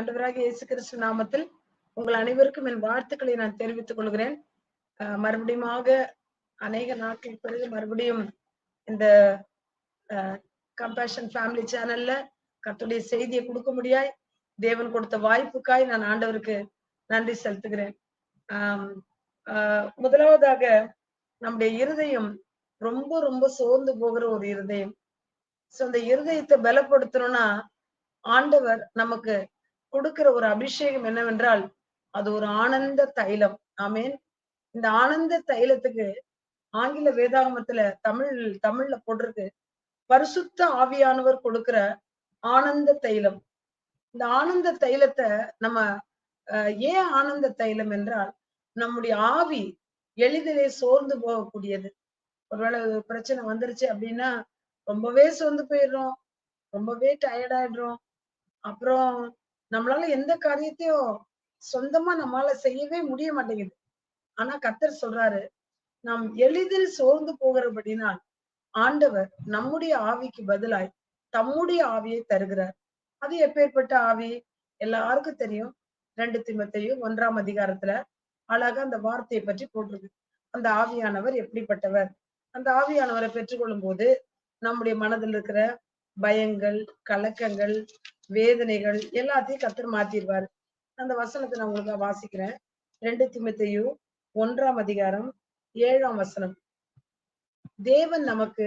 ஆண்டவராக இயேசு கிறிஸ்து நாமத்தில் உங்கள் அனைவருக்கும் என் வாழ்த்துக்களை நான் தெரிவித்துக் கொள்கிறேன். அஹ் மறுபடியுமாக அநேக நாட்கள் பிறகு மறுபடியும் இந்த கம்பேஷன் ஃபேமிலி சேனல்ல கத்துடைய செய்தியை கொடுக்க முடியாய் தேவன் கொடுத்த வாய்ப்புக்காய் நான் ஆண்டவருக்கு நன்றி செலுத்துகிறேன். ஆஹ் முதலாவதாக நம்முடைய இருதயம் ரொம்ப ரொம்ப சோர்ந்து போகிற ஒரு இருதயம். சோ அந்த இருதயத்தை பலப்படுத்தணும்னா ஆண்டவர் நமக்கு கொடுக்கிற ஒரு அபிஷேகம் என்னவென்றால் அது ஒரு ஆனந்த தைலம். ஆமேன். இந்த ஆனந்த தைலத்துக்கு ஆங்கில வேதாகமத்துல தமிழ் தமிழ்ல போட்டிருக்கு. பரிசுத்த ஆவியானவர் கொடுக்கிற ஆனந்த தைலம். இந்த ஆனந்த தைலத்தை நம்ம அஹ், ஏன் ஆனந்த தைலம் என்றால் நம்முடைய ஆவி எளிதிலே சோர்ந்து போகக்கூடியது. ஒருவேளை பிரச்சனை வந்துருச்சு அப்படின்னா ரொம்பவே சோர்ந்து போயிடுறோம். ரொம்பவே டயர்டாயிடுறோம் அப்புறம் நம்மளால எந்த காரியத்தையும் சொந்தமா நம்மளால செய்யவே முடிய மாட்டேங்குது. ஆனா கத்தர் சொல்றாரு நாம் எளிதில் சோர்ந்து போகிறபடினால் ஆண்டவர் நம்முடைய ஆவிக்கு பதிலாய் தம்முடைய ஆவியை தருகிறார். அது எப்பேற்பட்ட ஆவி? எல்லாருக்கும் தெரியும். ரெண்டு திமத்தையும் ஒன்றாம் அதிகாரத்துல அழகா அந்த வார்த்தையை பற்றி போட்டிருக்கு. அந்த ஆவியானவர் எப்படிப்பட்டவர்? அந்த ஆவியானவரை பெற்றுக்கொள்ளும் போது நம்முடைய மனதில் இருக்கிற பயங்கள் கலக்கங்கள் வேதனைகள் எல்லாத்தையும் கத்தர் மாத்திடுவாரு. அந்த வசனத்தை நான் உங்களுக்கு வாசிக்கிறேன். ரெண்டு திமுத்தையும் ஒன்றாம் அதிகாரம் ஏழாம் வசனம். தேவன் நமக்கு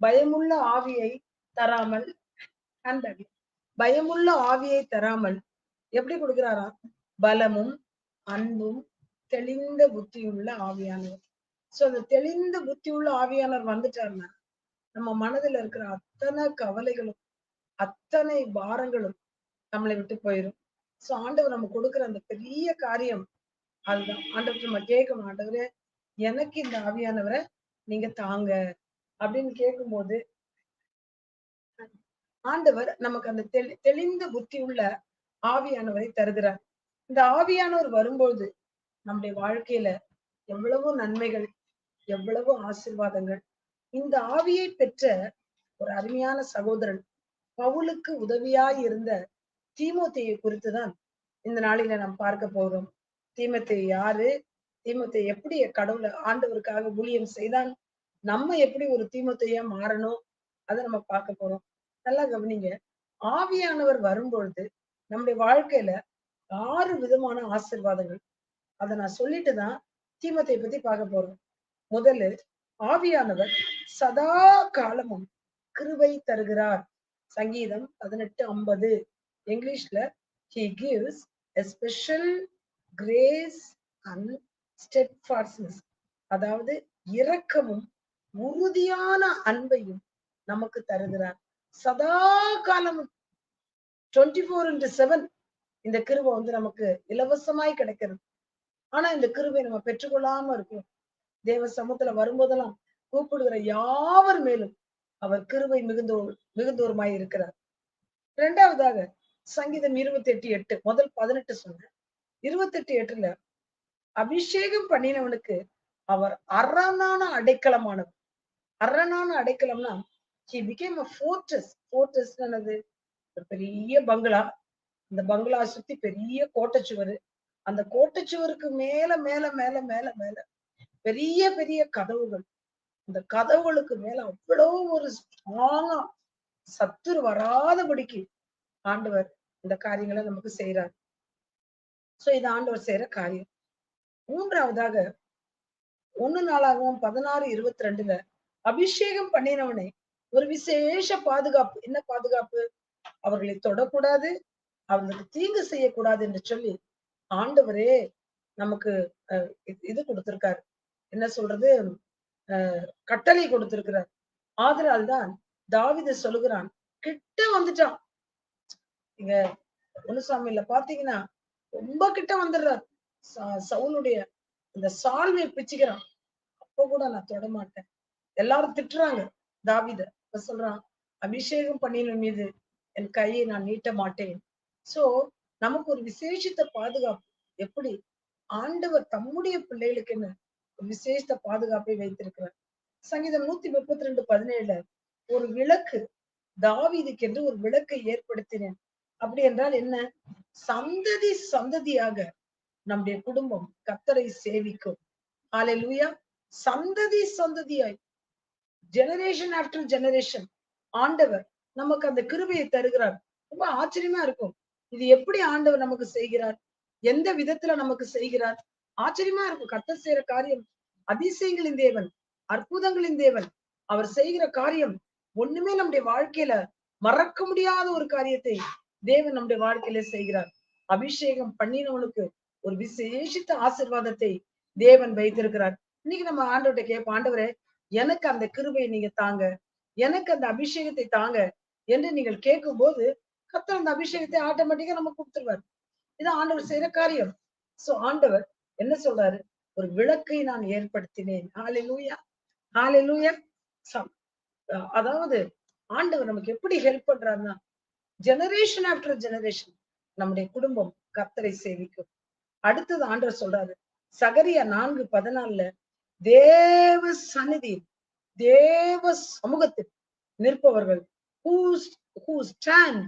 பயமுள்ள ஆவியை தராமல் அந்த பயமுள்ள ஆவியை தராமல் எப்படி கொடுக்கிறாராம் பலமும் அன்பும் தெளிந்த புத்தியுள்ள ஆவியானவர். சோ அந்த தெளிந்த புத்தியுள்ள ஆவியானவர் வந்துட்டாருன்னா நம்ம மனதுல இருக்கிற அத்தனை கவலைகளும் அத்தனை பாரங்களும் நம்மளை விட்டு போயிடும் சோ ஆண்டவர் நம்ம கொடுக்கிற அந்த பெரிய காரியம் அதுதான். ஆண்டவர் நம்ம கேட்கணும். ஆண்டவரே எனக்கு இந்த ஆவியானவரை நீங்க தாங்க அப்படின்னு கேட்கும்போது ஆண்டவர் நமக்கு அந்த தெளி தெளிந்த புத்தி உள்ள ஆவியானவரை தருகிறார். இந்த ஆவியானவர் வரும்போது நம்முடைய வாழ்க்கையில எவ்வளவு நன்மைகள் எவ்வளவு ஆசிர்வாதங்கள் இந்த ஆவியை பெற்ற ஒரு அருமையான சகோதரன் பவுலுக்கு உதவியாய் இருந்த தீமோத்தேயை குறித்துதான் இந்த நாளில நாம் பார்க்க போகிறோம் தீமத்தை யாரு? தீமத்தை எப்படி கடவுளை ஆண்டவருக்காக ஊழியம் செய்தான்? நம்ம எப்படி ஒரு தீமத்தையா மாறணும்? அதை நம்ம பார்க்க போறோம். நல்லா கவனிங்க. ஆவியானவர் வரும்பொழுது நம்முடைய வாழ்க்கையில ஆறு விதமான ஆசிர்வாதங்கள். அதை நான் சொல்லிட்டு தான் தீமத்தை பத்தி பார்க்க போறோம். முதல்ல ஆவியானவர் சதா காலமும் கிருவை தருகிறார். சங்கீதம் பதினெட்டு ஐம்பது. இங்கிலீஷ்ல he gives special grace and அதாவது இரக்கமும் உறுதியான அன்பையும் நமக்கு தருகிறார். சதா காலமும் டுவெண்ட்டி ஃபோர் இன்டு செவன் இந்த கிருவை வந்து நமக்கு இலவசமாய் கிடைக்கிறது. ஆனா இந்த கிருவை நம்ம பெற்றுக்கொள்ளாம இருக்கும் தேவ சமூகத்துல வரும்போதெல்லாம் கூப்பிடுகிற யாவர் மேலும் அவர் கிருவை மிகுந்தோர் மிகுந்தோருமாய் இருக்கிறார். இரண்டாவதாக சங்கீதம் இருபத்தி எட்டு எட்டு முதல் பதினெட்டு சொன்ன இருபத்தி எட்டு எட்டுல அபிஷேகம் பண்ணினவனுக்கு அவர் அரணான அடைக்கலமானவர். அரணான அடைக்கலம்னா ஹி பிகேம் a ஃபோர்டஸ் என்னது? ஒரு பெரிய பங்களா. அந்த பங்களா சுத்தி பெரிய கோட்டைச்சுவர். அந்த கோட்டைச்சுவருக்கு மேல மேல மேல மேல மேல பெரிய பெரிய கதவுகள். அந்த கதவுகளுக்கு மேல அவ்வளவு ஒரு ஸ்ட்ராங்கா சத்துரு வராதபடிக்கு ஆண்டவர் இந்த காரியங்களை நமக்கு செய்யறாரு சோ இது ஆண்டவர் செய்யற காரியம். மூன்றாவதாக ஒண்ணு நாளாகவும் பதினாறு இருபத்தி ரெண்டுல அபிஷேகம் பண்ணினவனை ஒரு விசேஷ பாதுகாப்பு. என்ன பாதுகாப்பு? அவர்களை தொடக்கூடாது அவர்களுக்கு தீங்கு செய்யக்கூடாது என்று சொல்லி ஆண்டவரே நமக்கு அஹ், இது- இது கொடுத்திருக்காரு. என்ன சொல்றது? கட்டளை கொடுத்திருக்கிறார். ஆதலால் தான் தாவித சொல்லுகிறான் கிட்ட வந்துட்டான். இங்க முனுசாமியில பாத்தீங்கன்னா ரொம்ப கிட்ட வந்துடுறார். ச- அந்த சால்வை பிச்சுக்கிறான். அப்ப கூட நான் தொட மாட்டேன். எல்லாரும் திட்டுறாங்க தாவித. இப்ப சொல்றான் அபிஷேகம் பண்ணின மீது என் கையை நான் நீட்ட மாட்டேன். சோ நமக்கு ஒரு விசேஷித்த பாதுகாப்பு. எப்படி? ஆண்டவர் தம்முடைய பிள்ளைகளுக்கு என்ன விசேஷ பாதுகாப்பை வைத்திருக்கிறார் சங்கீதம் நூத்தி முப்பத்தி ரெண்டு பதினேழுல ஒரு விளக்கு தாவீதுக்கென்று ஒரு விளக்கை ஏற்படுத்தினேன். அப்படி என்றால் என்ன? சந்ததி சந்ததியாக நம்முடைய குடும்பம் கத்தரை சேவிக்கும். ஆலை லூயா சந்ததி சந்ததியாய் ஜெனரேஷன் ஆஃப்டர் ஜெனரேஷன் ஆண்டவர் நமக்கு அந்த கிருபையை தருகிறார். ரொம்ப ஆச்சரியமா இருக்கும். இது எப்படி ஆண்டவர் நமக்கு செய்கிறார்? எந்த விதத்துல நமக்கு செய்கிறார்? ஆச்சரியமா இருக்கும். கத்தர் செய்யற காரியம் அதிசயங்களின் தேவன் அற்புதங்களின் தேவன். அவர் செய்கிற காரியம் ஒண்ணுமே நம்முடைய வாழ்க்கையில மறக்க முடியாத ஒரு காரியத்தை தேவன் நம்முடைய வாழ்க்கையில செய்கிறார். அபிஷேகம் பண்ணினவனுக்கு ஒரு விசேஷித்த ஆசிர்வாதத்தை தேவன் வைத்திருக்கிறார். இன்னைக்கு நம்ம ஆண்டவர்கிட்ட கேட்போம் ஆண்டவரே எனக்கு அந்த கிருபையை நீங்க தாங்க. எனக்கு அந்த அபிஷேகத்தை தாங்க. என்று நீங்கள் கேட்கும் போது கத்தர் அந்த அபிஷேகத்தை ஆட்டோமேட்டிக்கா நம்ம கொடுத்துருவார். இது ஆண்டவர் செய்யற காரியம். சோ ஆண்டவர் என்ன சொல்றாரு? ஒரு விளக்கை நான் ஏற்படுத்தினேன். ஆலிலூயா ஆலிலூயா சம் அதாவது ஆண்டவர் நமக்கு எப்படி ஹெல்ப் பண்றாருன்னா ஜெனரேஷன் ஆஃப்டர் ஜெனரேஷன் நம்முடைய குடும்பம் கர்த்தரை சேவிக்கும். அடுத்தது ஆண்டவர் சொல்றாரு சகரியா நான்கு பதினாலுல தேவ சந்நிதி தேவ சமூகத்தில் நிற்பவர்கள் who who stand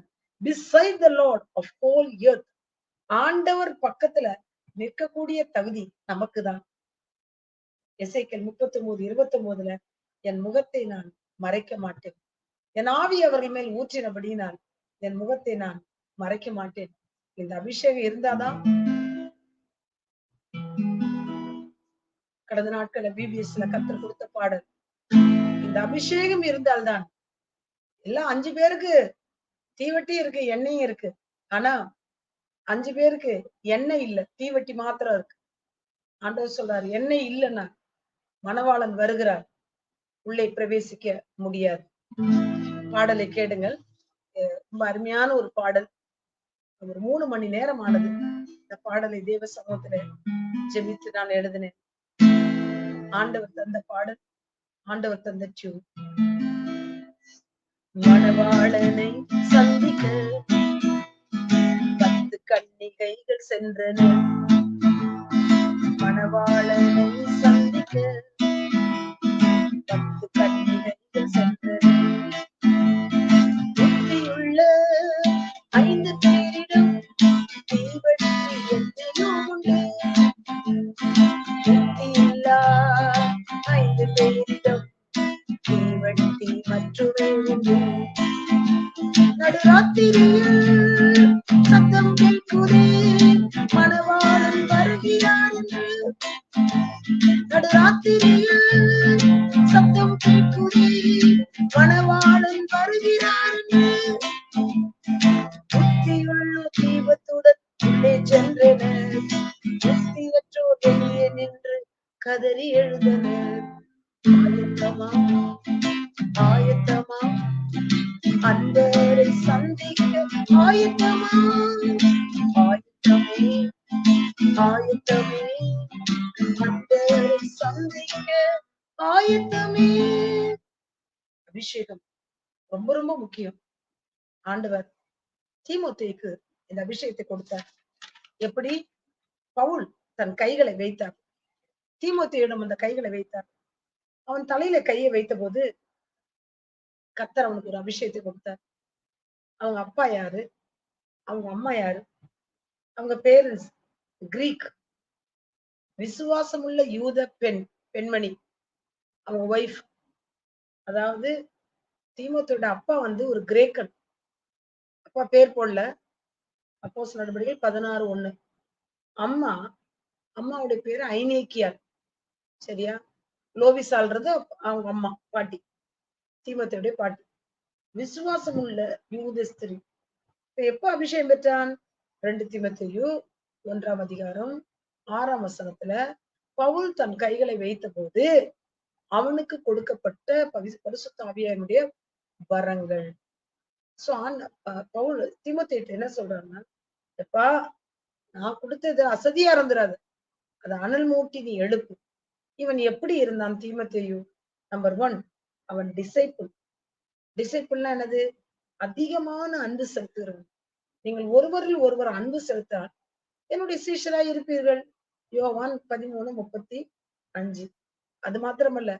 beside the lord of whole earth. ஆண்டவர் பக்கத்துல நிற்கக்கூடிய தகுதி நமக்குதான். எசைக்கல் முப்பத்தி ஒன்பது இருபத்தி ஒன்பதுல என் முகத்தை நான் மறைக்க மாட்டேன். என் ஆவி அவர்கள் மேல் ஊற்றினபடியினால் என் முகத்தை நான் மறைக்க மாட்டேன். இந்த அபிஷேகம் இருந்தாதான் கடந்த நாட்கள் பிபிஎஸ்ல கத்தர் கொடுத்த பாடல். இந்த அபிஷேகம் இருந்தால்தான் எல்லாம் அஞ்சு பேருக்கு தீவட்டி இருக்கு எண்ணெயும் இருக்கு. ஆனா அஞ்சு பேருக்கு எண்ணெய் இல்ல. தீவட்டி மாத்திரம் இருக்கு. ஆண்டவர் சொல்றாரு எண்ணெய் இல்லைன்னா மணவாளன் வருகிறார். உள்ளே பிரவேசிக்க முடியாது. பாடலை கேடுங்கள். ரொம்ப அருமையான ஒரு பாடல். ஒரு மூணு மணி நேரம் ஆனது. இந்த பாடலை தேவ சமூகத்துல ஜெபித்து நான் எழுதினேன். ஆண்டவர் தந்த பாடல் ஆண்டவர் தந்த டியூன் மணவாளனை சந்திக்க கன்னிகைகள் சென்றன. மணவாளனை சந்திக்க பத்து கன்னிகைகள் சென்றன. புத்தியுள்ள ஐந்து பேரிடம் தீவடி எத்தனையோ உண்டு. புத்தியில்லா ஐந்து பேரிடம் தீவட்டி மற்றொரு உண்டு. கதறி எழுந்தனர் ஆயத்தமா ஆயத்தமா. அன்பரை சந்திக்க ஆயத்தமா. ஆயத்தமே ஆயத்தமே. அன்பரை சந்திக்க ஆயத்தமே. அபிஷேகம் ரொம்ப ரொம்ப முக்கியம். ஆண்டவர் தீமுத்தேக்கு இந்த அபிஷேகத்தை கொடுத்தார். எப்படி? பவுல் தன் கைகளை வைத்தார். தீமோத்தேயிடம் அந்த கைகளை வைத்தார். அவன் தலையில கையை வைத்த போது கத்தர் அவனுக்கு ஒரு அபிஷேகத்தை கொடுத்தார். அவங்க அப்பா யாரு? அவங்க அம்மா யாரு? அவங்க பேரண்ட்ஸ் கிரீக். விசுவாசமுள்ள யூத பெண் பெண்மணி. அவங்க ஒய்ஃப் அதாவது தீமோத்தோட அப்பா வந்து ஒரு கிரேக்கன். அப்பா பேர் போடல. அப்போஸ் நடவடிக்கைகள் பதினாறு ஒண்ணு. அம்மா அம்மாவுடைய பேர் ஐநேக்கியார் சரியா? லோவிசால்றது அவங்க அம்மா பாட்டி. தீமத்தையுடைய பாட்டி. விசுவாசம் உள்ள யூதஸ்திரி. இப்ப எப்ப அபிஷேகம் பெற்றான்? ரெண்டு தீமத்தையு ஒன்றாம் அதிகாரம் ஆறாம் வசனத்துல பவுல் தன் கைகளை வைத்த போது அவனுக்கு கொடுக்கப்பட்ட பவி- பரிசுத்த ஆவியானுடைய வரங்கள். சோ ஆன பவுல் தீமோத்தேயுட்ட என்ன சொல்றாருன்னா எப்பா நான் கொடுத்தது அசதியா இருந்துடாது அது அனல் மூட்டி நீ எழுப்பு. இவன் எப்படி இருந்தான் தீமத்தேயு? நம்பர் ஒன் அவன் டிசைபிள் டிசைபிள்னா என்னது? அதிகமான அன்பு செலுத்துகிறவன். நீங்கள் ஒருவரில் ஒருவர் அன்பு செலுத்தால் என்னுடைய சீஷராய் இருப்பீர்கள். யோவான் பதிமூணு முப்பத்தி அஞ்சு. அது மாத்திரமல்ல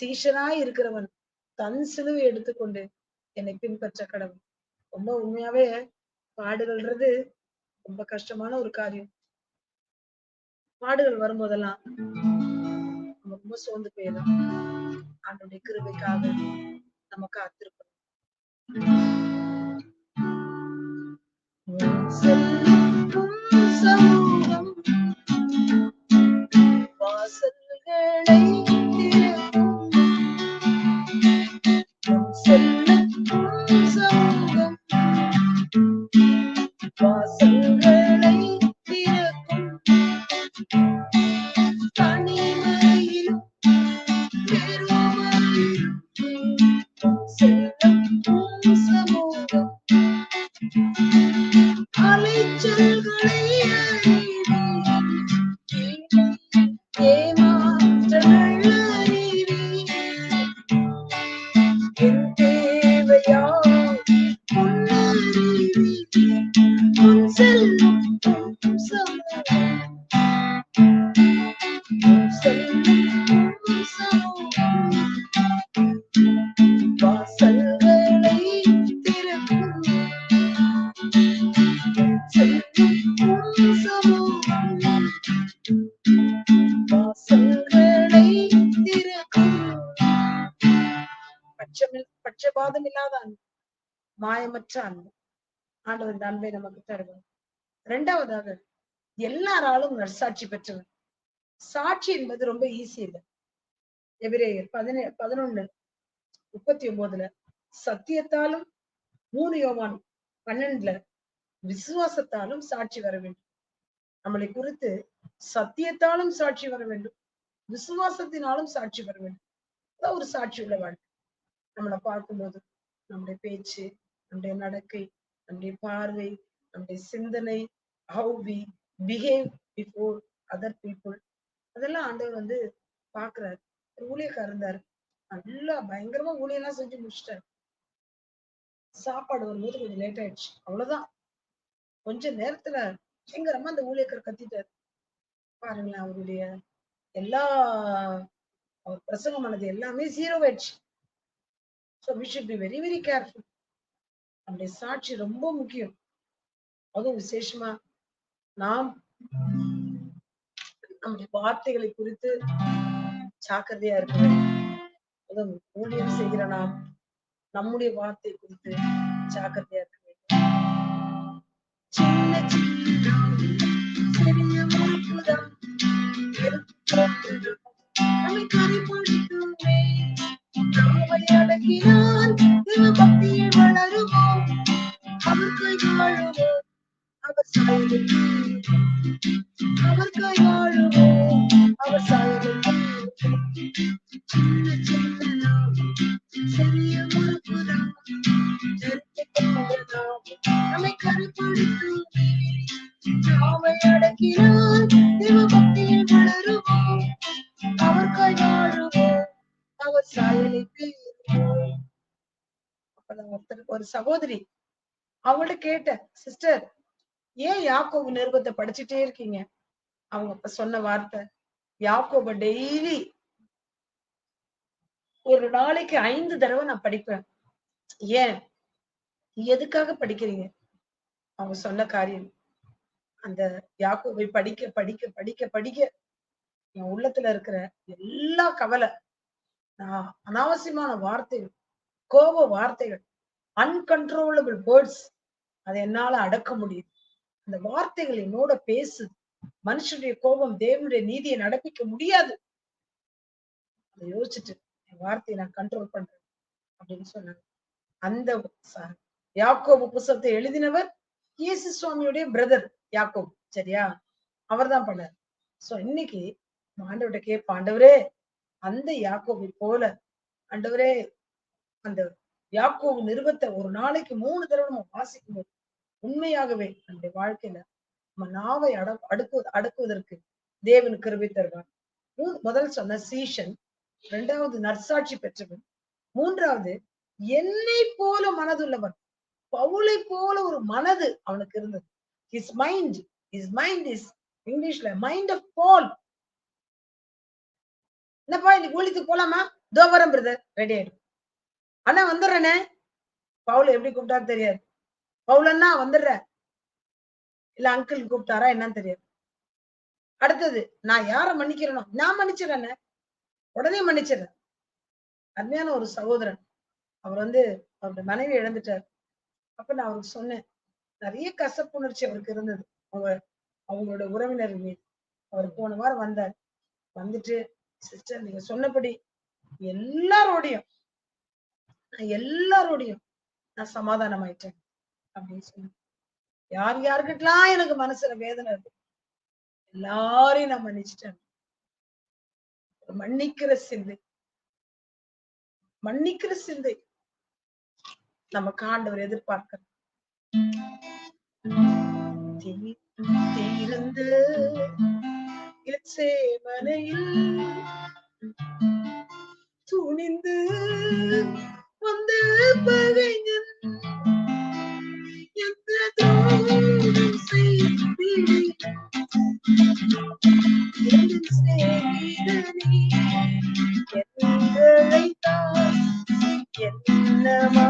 சீஷனாய் இருக்கிறவன் தன் சிலுவை எடுத்துக்கொண்டு என்னை பின்பற்ற கடவுள். ரொம்ப உண்மையாவே பாடுகள்ன்றது ரொம்ப கஷ்டமான ஒரு காரியம். பாடுகள் வரும்போதெல்லாம் ரொம்ப சோர்ந்து போயிடும். ஆண்டோடைய கிருபைக்காக நம்ம காத்திருக்கணும். செல்லும் சமூகம் வாசல்களை பாதம் இல்லாத அன்பு மாயமற்ற அன்பு ஆண்டவர் இந்த அன்பை நமக்கு தருவார். இரண்டாவதாக எல்லாராலும் நற்சாட்சி பெற்றவர். சாட்சி என்பது ரொம்ப ஈஸி இல்லை எபிரேயர் பதினே பதினொன்னு முப்பத்தி ஒன்பதுல சத்தியத்தாலும் மூணு யோவான் பன்னெண்டுல விசுவாசத்தாலும் சாட்சி வர வேண்டும். நம்மளை குறித்து சத்தியத்தாலும் சாட்சி வர வேண்டும். விசுவாசத்தினாலும் சாட்சி வர வேண்டும். ஒரு சாட்சி உள்ள வாழ்க்கை. நம்மளை பார்க்கும்போது நம்முடைய பேச்சு நம்முடைய நடக்கை நம்முடைய பார்வை நம்முடைய சிந்தனை how we behave before other people அதெல்லாம் ஆண்டவர் வந்து பாக்குறாரு ஒரு ஊழியக்காரர் இருந்தாரு. நல்லா பயங்கரமா ஊழியெல்லாம் செஞ்சு முடிச்சிட்டாரு. சாப்பாடு வரும்போது கொஞ்சம் லேட் ஆயிடுச்சு. அவ்வளவுதான். கொஞ்ச நேரத்துல பயங்கரமா அந்த ஊழியக்காரர் கத்திட்டாரு. பாருங்களேன் அவருடைய எல்லா அவர் பிரசங்கம் பண்ணது எல்லாமே ஜீரோ ஆயிடுச்சு. So we should be very very careful நம்முடைய சாட்சி ரொம்ப முக்கியம். அதுவும் விசேஷமா நாம் நம்முடைய வார்த்தைகளை குறித்து ஜாக்கிரதையா இருக்க வேண்டும். அதுவும் ஊழியம் செய்கிற நாம் நம்முடைய வார்த்தை குறித்து ஜாக்கிரதையா இருக்க வேண்டும். சின்ன சிறிய நம்மை கரைப்படுத்துமே நாவை அடக்கினால் தேவ பக்தியில் வளருவோம் அவர் கை வாழுவோம் அவர் சாயலுக்கு அவர் கை வாழுவோம் அவர் சகோதரி அவங்கள்ட்ட கேட்டேன் சிஸ்டர் ஏன் யாக்கோபு நிருபத்தை படிச்சுட்டே இருக்கீங்க? அவங்க அப்ப சொன்ன வார்த்தை யாக்கோப டெய்லி ஒரு நாளைக்கு ஐந்து தடவை நான் படிப்பேன். ஏன்? எதுக்காக படிக்கிறீங்க? அவங்க சொன்ன காரியம் அந்த யாக்கோவை படிக்க படிக்க படிக்க படிக்க என் உள்ளத்துல இருக்கிற எல்லா கவலை நான் அனாவசியமான வார்த்தைகள் கோப வார்த்தைகள் அன்கன்ட்ரோலபிள் வேர்ட்ஸ் அதை என்னால அடக்க முடியுது. அந்த வார்த்தைகள் என்னோட பேசுது. மனுஷனுடைய கோபம் தேவனுடைய நீதியை நடப்பிக்க முடியாது. அதை யோசிச்சுட்டு என் வார்த்தையை நான் கண்ட்ரோல் பண்றேன் அப்படின்னு சொன்னாங்க. அந்த யாக்கோபு புஸ்தகத்தை எழுதினவர் இயேசு சுவாமியுடைய பிரதர் யாக்கோபு. சரியா? அவர்தான் பண்ணார். சோ இன்னைக்கு ஆண்டவர்கிட்ட கேட்போம் ஆண்டவரே அந்த யாக்கோபை போல ஆண்டவரே அந்த யாக்கோவு நிருபத்தை ஒரு நாளைக்கு மூணு தடவை நம்ம வாசிக்கும் போது உண்மையாகவே நம்முடைய வாழ்க்கையில நம்ம நாவை அட அடுக்கு அடக்குவதற்கு தேவன் கருவி தருவார். முதல் சொன்ன சீஷன் இரண்டாவது நற்சாட்சி பெற்றவன் மூன்றாவது என்னை போல மனதுள்ளவன். பவுலை போல ஒரு மனது அவனுக்கு இருந்தது. His mind his mind is இங்கிலீஷ்ல மைண்ட் ஆஃப் பால் என்னப்பா இன்னைக்கு ஊழியத்துக்கு போலாமா? தோவரம் பிரதர் ரெடி ஆயிடும் அண்ணா வந்துடுறேனே பவுல் எப்படி கூப்பிட்டா தெரியாது. பவுலன்னா வந்துடுறேன். இல்ல அங்கிள் கூப்பிட்டாரா என்னன்னு தெரியாது. அடுத்தது நான் யார மன்னிக்கிறேனோ? நான் மன்னிச்சிடறேன் உடனே மன்னிச்சிடுறேன். அருமையான ஒரு சகோதரன். அவர் வந்து அவருடைய மனைவி இழந்துட்டார். அப்ப நான் அவருக்கு சொன்னேன். நிறைய கசப்புணர்ச்சி அவருக்கு இருந்தது. அவங்க அவங்களோட உறவினர் மீது. அவர் போன வாரம் வந்தார். வந்துட்டு சிஸ்டர் நீங்க சொன்னபடி எல்லாரோடையும் நான் எல்லாரோடையும் நான் சமாதானம் ஆயிட்டேன் அப்படின்னு சொன்னேன் யார் யாருக்கிட்டலாம் எனக்கு மனசுல வேதனை இருக்கு? எல்லாரையும் நான் மன்னிச்சிட்டேன். மன்னிக்கிற சிந்தை. மன்னிக்கிற சிந்தை. நம்ம காண்டவர் எதிர்பார்க்க தீர்ந்து மனையில் துணிந்து வந்த பகைஞன். எந்த துரோகம் செய்திடு என் சிநேகிதனே, எங்களைத்தான் என்னமா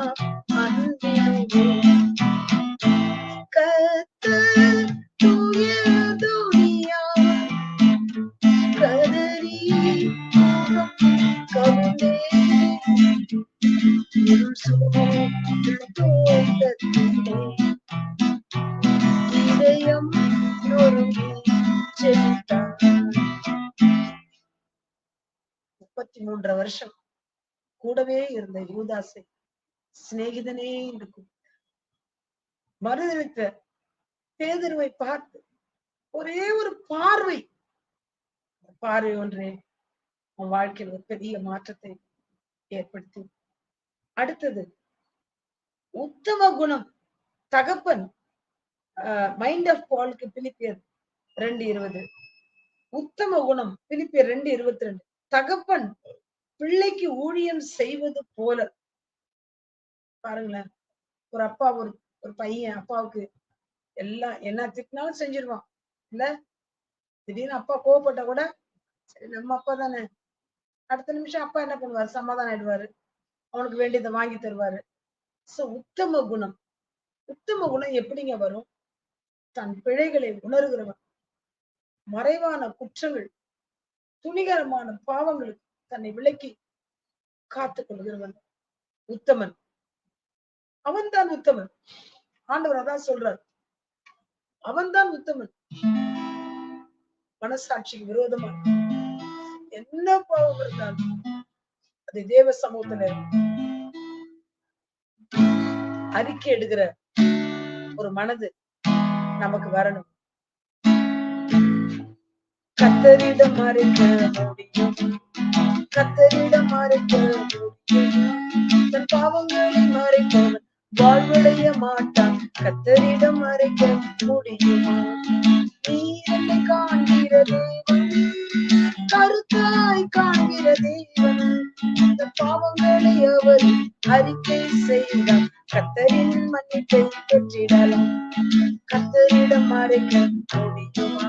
வருஷம் கூடவே இருந்த யூதாசை சிநேகிதனே என்று மறுதளித்த பேதருவை பார்த்து ஒரே ஒரு பார்வை பார்வை ஒன்றே உன் வாழ்க்கையில் ஒரு பெரிய மாற்றத்தை ஏற்படுத்தி. அடுத்தது உத்தம குணம் தகப்பன் மைண்ட் ஆஃப் பாலுக்கு பிலிப்பியர் ரெண்டு இருபது. உத்தம குணம் பிலிப்பியர் ரெண்டு இருபத்தி ரெண்டு. தகப்பன் பிள்ளைக்கு ஊழியம் செய்வது போல. பாருங்களேன். ஒரு அப்பா ஒரு ஒரு பையன் அப்பாவுக்கு எல்லாம் என்ன திட்டினாலும் செஞ்சிருவான். இல்ல? திடீர்னு அப்பா கோவப்பட்டா கூட சரி நம்ம அப்பா தானே. அடுத்த நிமிஷம் அப்பா என்ன பண்ணுவாரு? சமாதானம் ஆயிடுவாரு. அவனுக்கு வேண்டியதை வாங்கி தருவாரு. சோ உத்தம குணம். உத்தம குணம் எப்படிங்க வரும்? தன் பிழைகளை உணர்கிறவன். மறைவான குற்றங்கள் துணிகரமான பாவங்களுக்கு தன்னை விலக்கி காத்துக் கொள்கிறவன் உத்தமன். அவன்தான் உத்தமன். ஆண்டவர் அதான் சொல்றார். அவன்தான் உத்தமன். மனசாட்சிக்கு விரோதமா என்ன பாவம் இருந்தாலும் அதை தேவ சமூகத்துல அறிக்கை எடுக்கிற ஒரு மனது நமக்கு வரணும். கத்தரிடம் மறைக்க முடியும். கத்தரிடம் மறைக்க தன் பாவங்களை மறைப்பவன் வாழ்வடைய மாட்டான். கத்தரிடம் மறைக்க முடியுமா? நீ என்னை காண்கிற தேவன் கருத்தாய் காண்கிற தேவன் இந்த பாவங்களை அவர் அறிக்கை செய்தார் கத்தரின் மன்னிப்பை பெற்றிடலாம். கத்தரிடம் மறைக்க முடியுமா?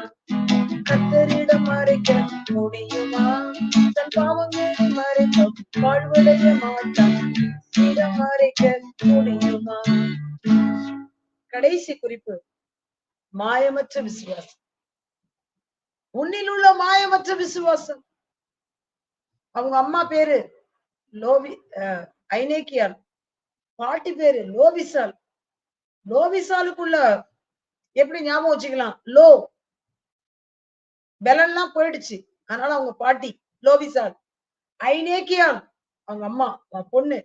கத்தரிடம் மறைக்க முடியுமா? தன் பாவங்களை மறைக்க வாழ்வுடைய மாட்டான். மறைக்க முடியுமா? கடைசி குறிப்பு. மாயமற்ற விசுவாசம். உன்னில் உள்ள மாயமற்ற விசுவாசம். அவங்க அம்மா பேரு லோவி ஐநேக்கியால் பாட்டி பேரு லோவிசால். லோவிசாலுக்குள்ள எப்படி ஞாபகம் வச்சுக்கலாம்? லோ. பலன்லாம் போயிடுச்சு. அதனால அவங்க பாட்டி லோவிசால் ஐநேக்கியால் அவங்க அம்மா அவன் பொண்ணு.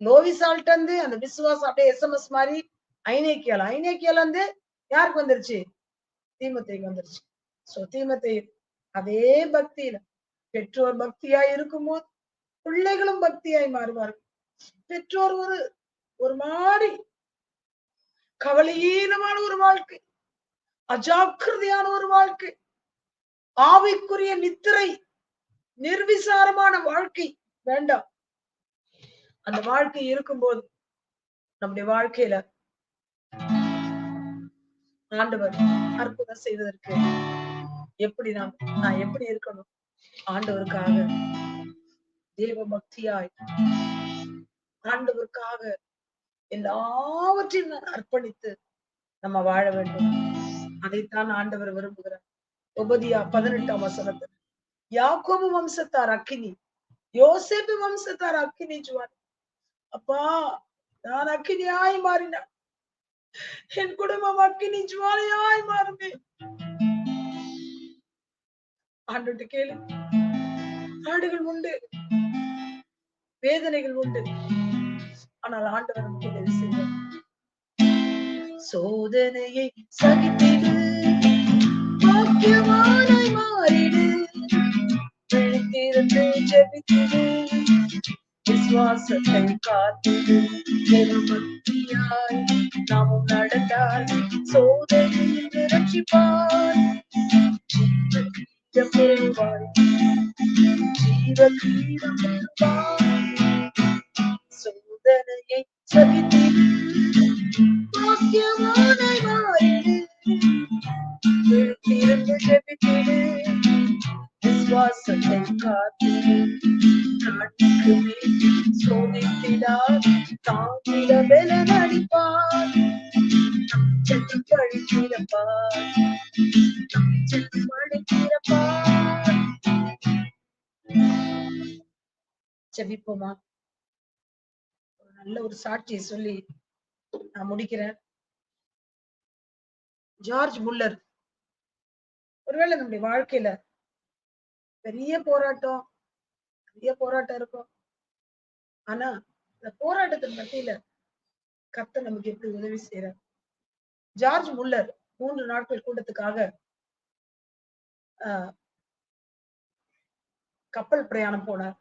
லோவிசால்ட்ட இருந்து அந்த விசுவாசம் அப்படியே எஸ்எம்எஸ் மாதிரி ஐநேக்கியால். ஐநேக்கியால இருந்து யாருக்கு வந்துருச்சு? தீமத்தைக்கு வந்துருச்சு. சோ தீமத்தை அதே பக்தியில பெற்றோர் பக்தியா இருக்கும்போது பிள்ளைகளும் பக்தியாய் மாறுவார்கள். பெற்றோர் ஒரு ஒரு மாதிரி கவலையீனமான ஒரு வாழ்க்கை அஜாக்கிரதையான ஒரு வாழ்க்கை ஆவிக்குரிய நித்திரை நிர்விசாரமான வாழ்க்கை வேண்டாம். அந்த வாழ்க்கை இருக்கும்போது நம்முடைய வாழ்க்கையில ஆண்டவர் அற்புதம் செய்வதற்கு எப்படி நாம் நான் எப்படி இருக்கணும்? ஆண்டவருக்காக தேவ பக்தியாய் ஆண்டவருக்காக எல்லாவற்றையும் நான் அர்ப்பணித்து நம்ம வாழ வேண்டும். அதைத்தான் ஆண்டவர் விரும்புகிறார். ஒபதியா பதினெட்டாம் வசனத்துல. யாக்கோபு வம்சத்தார் அக்கினி யோசேப்பு வம்சத்தார் அக்கினி ஜுவான். அப்பா நான் அக்கினியாய் மாறினேன். என் குடும்பம் அக்கினி ஜுவாலையாய் மாறுமே. ஆண்டு கேளு. ஆடுகள் உண்டு வேதனைகள் உண்டு. ஆனால் ஆண்டவர் நமக்கு உதவி செய்வார். சோதனையை சகித்திடு பாக்கியவானாய் மாறிடு. விழித்திருந்து ஜெபித்திடு. விசுவாசத்தை காத்திடு. தேவபக்தியாய் நாம் நடந்தால் சோதனையில் ரட்சிப்பார் ஜீவ பெறுவாய் ஜீவ கீதம் பெறுவாய் சோதனையை சகித்திடு பாக்கியவானாய் மாறிடு நல்ல ஒரு சாட்சியை சொல்லி நான் முடிக்கிறேன். George Muller. ஒருவேளை நம்முடைய வாழ்க்கையில பெரிய போராட்டம் பெரிய போராட்டம் இருக்கும். ஆனா இந்த போராட்டத்தின் மத்தியில கத்த நமக்கு எப்படி உதவி செய்யறார் ஜார்ஜ் முல்லர் மூன்று நாட்கள் கூட்டத்துக்காக ஆஹ் கப்பல் பிரயாணம் போனார்.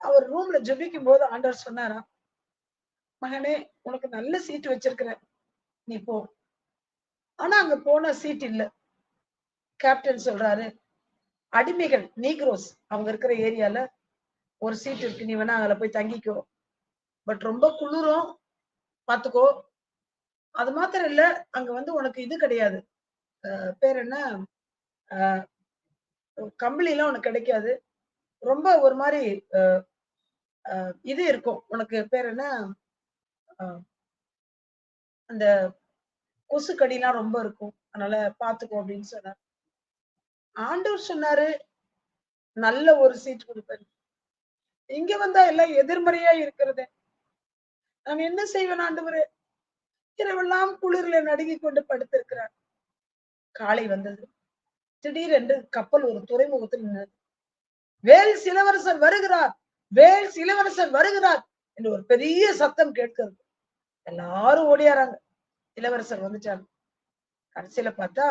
அவர் ரூம்ல ஜெபிக்கும் போது ஆண்டவர் சொன்னாரா மகனே உனக்கு நல்ல சீட் வச்சிருக்கிறேன். நீ போ. ஆனா அங்க போன சீட் இல்ல. கேப்டன் சொல்றாரு அடிமைகள் நீக்ரோஸ் அவங்க இருக்கிற ஏரியால ஒரு சீட் இருக்கு நீ வேணா அங்கே போய் தங்கிக்கோ. பட் ரொம்ப குளிரும் பாத்துக்கோ. அது மாத்திரம் இல்ல அங்க வந்து உனக்கு இது கிடையாது. பேர் என்ன? அஹ் கம்பளி எல்லாம் உனக்கு கிடைக்காது. ரொம்ப ஒரு மாதிரி இது இருக்கும். உனக்கு பேர் என்ன? அந்த கொசு கடிலாம் ரொம்ப இருக்கும். அதனால பாத்துக்கோ அப்படின்னு சொன்னார். ஆண்டவர் சொன்னாரு நல்ல ஒரு சீட் கொடுப்பாரு இங்க வந்தா எல்லாம் எதிர்மறையா இருக்கிறது. நான் என்ன செய்வேன் ஆண்டவரு? இரவெல்லாம் குளிர்ல நடுங்கி கொண்டு படுத்திருக்கிறார். காலை வந்தது. திடீரென்று கப்பல் ஒரு துறைமுகத்தில் நின்றது. வேல் சிலவரசர் வருகிறார் வேல் சிலவரசர் வருகிறார் என்று ஒரு பெரிய சத்தம் கேட்கிறது. எல்லாரும் ஓடியாராங்க. இளவரசர் வந்துட்டாங்க கடைசியில பார்த்தா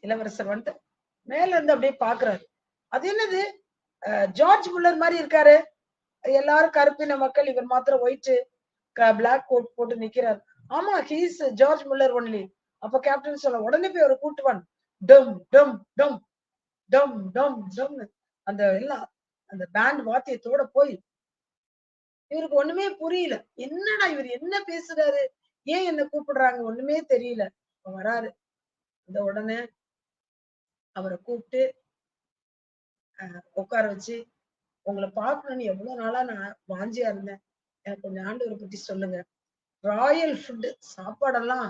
இளவரசர் வந்துட்டு மேல இருந்து அப்படியே பாக்குறாரு. அது என்னது? ஜார்ஜ் முல்லர் மாதிரி இருக்காரு. எல்லாரும் கருப்பின மக்கள் இவர் மாத்திரம் ஒயிட் பிளாக் கோட் போட்டு நிக்கிறாரு. ஆமா ஹீஸ் ஜார்ஜ் முல்லர் ஒன்லி அப்ப கேப்டன் சொல்ல உடனே போய் ஒரு கூட்டுவான் டம் டம் டம் டம் டம் டம். அந்த எல்லாம் அந்த பேண்ட் வாத்தியத்தோட போய் இவருக்கு ஒண்ணுமே புரியல. என்னடா இவர் என்ன பேசுறாரு? ஏன் என்ன கூப்பிடுறாங்க? ஒண்ணுமே தெரியல. வராரு. இந்த உடனே அவரை கூப்பிட்டு அஹ் உட்கார வச்சு உங்களை பார்க்கணும்னு எவ்வளவு நாளா நான் வாஞ்சியா இருந்தேன். எனக்கு கொஞ்சம் ஆண்டவரை பத்தி சொல்லுங்க. ராயல் ஃபுட்டு சாப்பாடெல்லாம்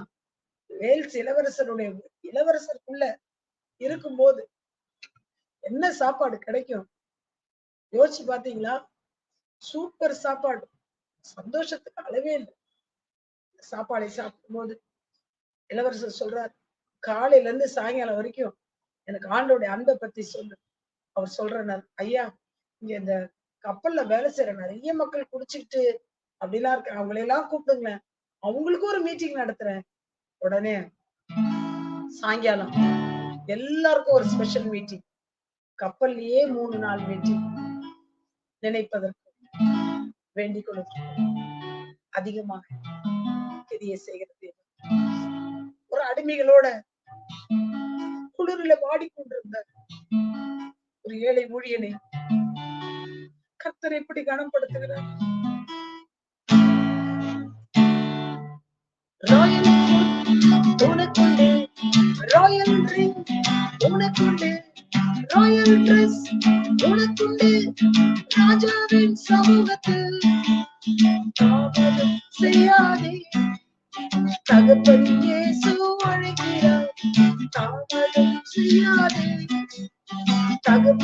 வேல்ஸ் இளவரசருடைய இளவரசருக்குள்ள இருக்கும்போது என்ன சாப்பாடு கிடைக்கும்? யோசிச்சு பாத்தீங்களா சூப்பர் சாப்பாடு. சந்தோஷத்துக்கு அளவே இல்லை. சாப்பாடை சாப்பிடும்போது இளவரசர் சொல்றார் காலையில இருந்து சாயங்காலம் வரைக்கும் எனக்கு ஆண்டோடைய அன்பை பத்தி சொல்லு. அவர் சொல்றார் ஐயா இங்க இந்த கப்பல்ல வேலை செய்யற நிறைய மக்கள் குடிச்சுக்கிட்டு அப்படிலாம் இருக்க அவங்களை எல்லாம் கூப்பிடுங்களேன். அவங்களுக்கும் ஒரு மீட்டிங் நடத்துறேன். உடனே சாயங்காலம் எல்லாருக்கும் ஒரு ஸ்பெஷல் மீட்டிங் கப்பல்லையே மூணு நாள் மீட்டிங் நினைப்பதற்கு வேண்டிக் கொள்வதற்கு அதிகமாக கிரிய செய்கிறது. ஒரு அடிமைகளோட குளிரில வாடிக்கொண்டிருந்த ஒரு ஏழை ஊழியனை கர்த்தர் எப்படி கனப்படுத்துகிறார்? ராயல் உனக்குண்டு ராயல் ரிங் உனக்குண்டு ராயல் ட்ரெஸ் உனக்குண்டு ராஜாவின் சமூகத்தில் தாமதம் செய்யாதே.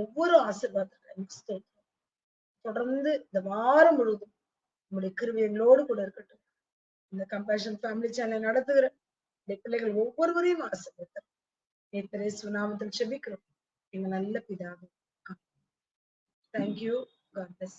ஒவ்வொரு ஆசீர்வாதங்களையும் தொடர்ந்து இந்த வாரம் முழுவதும் நம்முடைய கிருபை எங்களோடு கூட இருக்கட்டும். இந்த கம்பேஷன் ஃபேமிலி சேனல் நடத்துகிற இந்த பிள்ளைகள் ஒவ்வொருவரையும் ஆசீர்வதித்தோம். நேத்திரேசு சுனாமத்தில் செபிக்கிறோம். எங்க நல்ல பிதாவே தேங்க்யூ காட் பிளஸ்